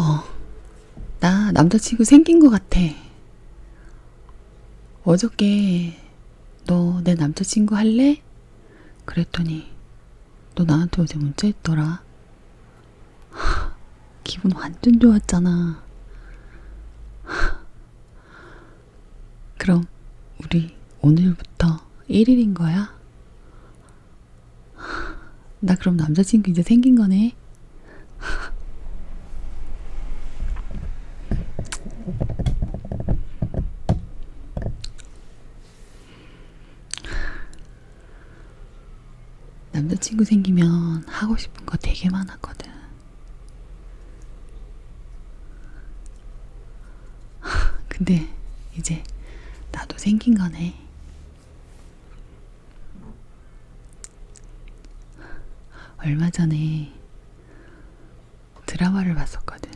어, 나 남자친구 생긴 것 같아. 어저께 너 내 남자친구 할래? 그랬더니 너 나한테 어제 문자했더라. 하, 기분 완전 좋았잖아. 하, 그럼 우리 오늘부터 1일인 거야? 하, 나 그럼 남자친구 이제 생긴 거네. 남자친구 생기면 하고 싶은 거 되게 많았거든. 하, 근데 이제 나도 생긴 거네. 얼마 전에 드라마를 봤었거든.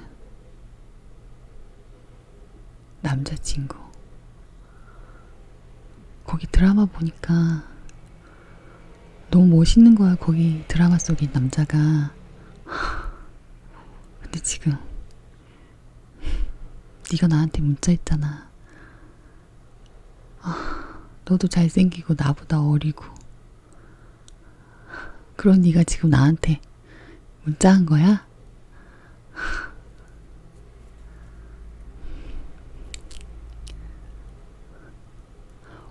남자친구. 거기 드라마 보니까 너무 멋있는 거야 거기 드라마 속의 남자가. 하, 근데 지금 네가 나한테 문자했잖아. 아, 너도 잘생기고 나보다 어리고. 그런 네가 지금 나한테 문자한 거야?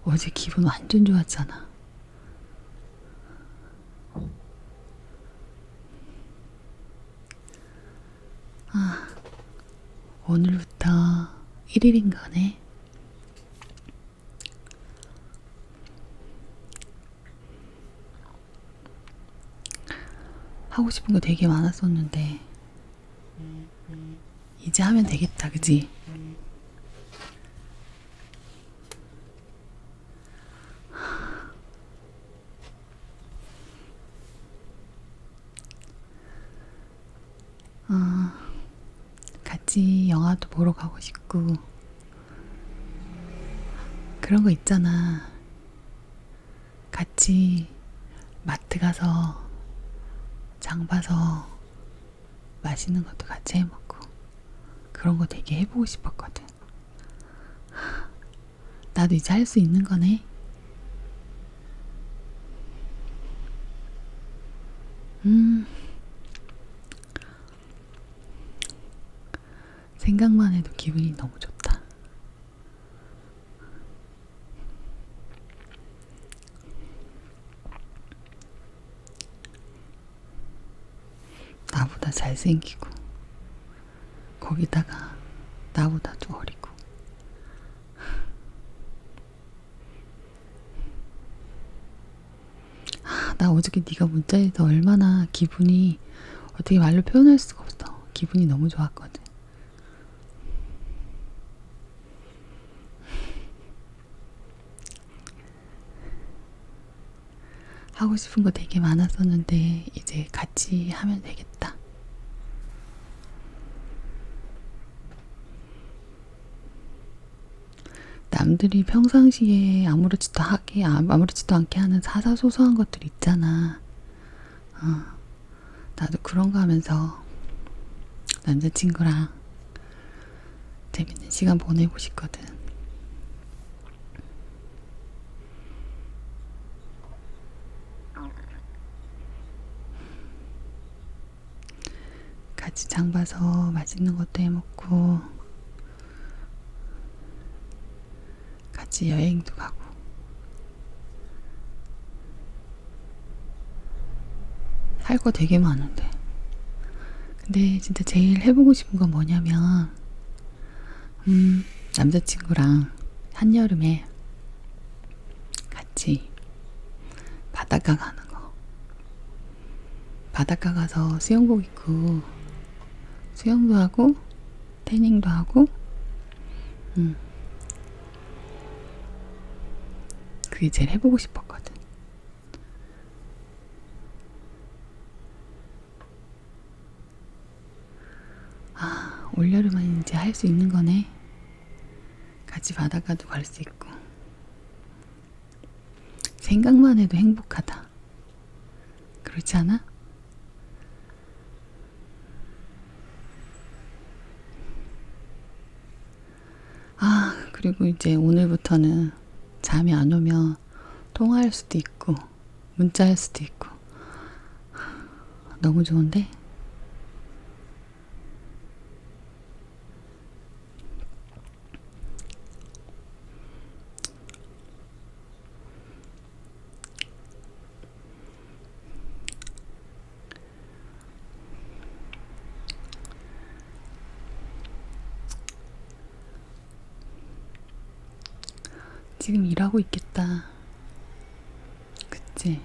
어제 기분 완전 좋았잖아 오늘부터 1일인 거네. 하고 싶은 거 되게 많았었는데, 이제 하면 되겠다, 그지? 같이 영화도 보러 가고 싶고 그런 거 있잖아. 같이 마트 가서 장 봐서 맛있는 것도 같이 해 먹고 그런 거 되게 해보고 싶었거든. 나도 이제 할 수 있는 거네. 음. 생각만 해도 기분이 너무 좋다. 나보다 잘생기고, 거기다가 나보다 좀 어리고. 아, 나 어저께 네가 문자에서 얼마나 기분이 어떻게 말로 표현할 수가 없어. 기분이 너무 좋았거든. 하고 싶은 거 되게 많았었는데 이제 같이 하면 되겠다. 남들이 평상시에 아무렇지도 하게 아무렇지도 않게 하는 사사소소한 것들 있잖아. 어, 나도 그런 거 하면서 남자친구랑 재밌는 시간 보내고 싶거든. 같이 장 봐서 맛있는 것도 해 먹고 같이 여행도 가고. 할 거 되게 많은데. 근데 진짜 제일 해보고 싶은 건 뭐냐면 음 남자친구랑 한여름에 같이 바닷가 가는 거. 바닷가 가서 수영복 입고 수영도 하고 태닝도 하고 음. 그게 제일 해보고 싶었거든 아 올여름은 이제 할 수 있는 거네 같이 바닷가도 갈 수 있고 생각만 해도 행복하다 그렇지 않아? 그리고 이제 오늘부터는 잠이 안 오면 통화할 수도 있고 문자 할 수도 있고 너무 좋은데? 지금 일하고 있겠다. 그치?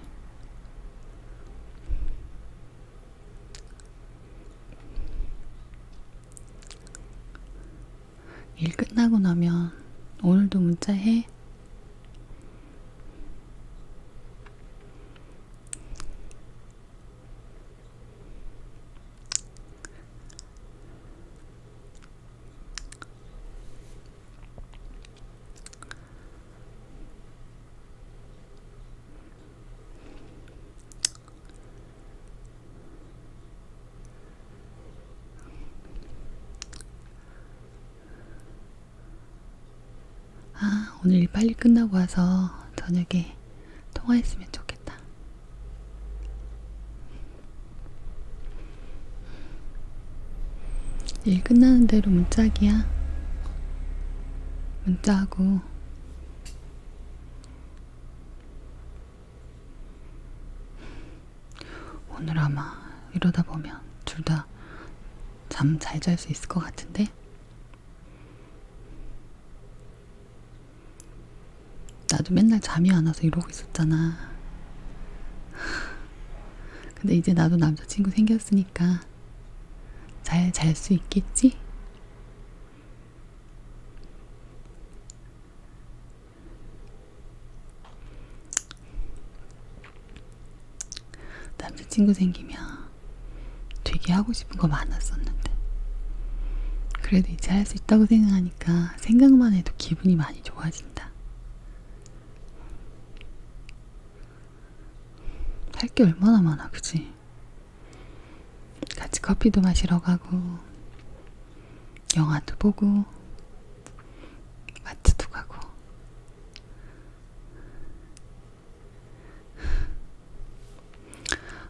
일 끝나고 나면 오늘도 문자해? 아, 오늘 일 빨리 끝나고 와서 저녁에 통화했으면 좋겠다. 일 끝나는 대로 문자기야. 문자하고 오늘 아마 이러다 보면 둘 다 잠 잘 잘 수 있을 것 같은데? 나도 맨날 잠이 안 와서 이러고 있었잖아. 근데 이제 나도 남자친구 생겼으니까 잘 잘 수 있겠지? 남자친구 생기면 되게 하고 싶은 거 많았었는데. 그래도 이제 할 수 있다고 생각하니까 생각만 해도 기분이 많이 좋아진다. 할 게 얼마나 많아, 그지? 같이 커피도 마시러 가고, 영화도 보고, 마트도 가고.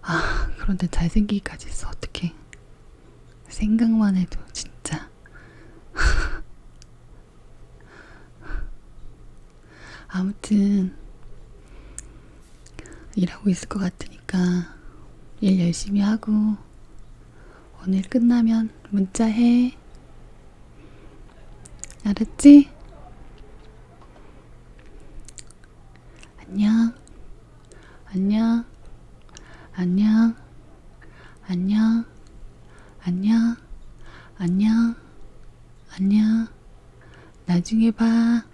아, 그런데 잘생기기까지 했어, 어떡해. 생각만 해도 진짜. 아무튼, 일하고 있을 것 같으니까 일 열심히 하고 오늘 끝나면 문자해. 알았지? 안녕. 안녕. 안녕. 안녕. 안녕. 안녕. 안녕. 나중에 봐.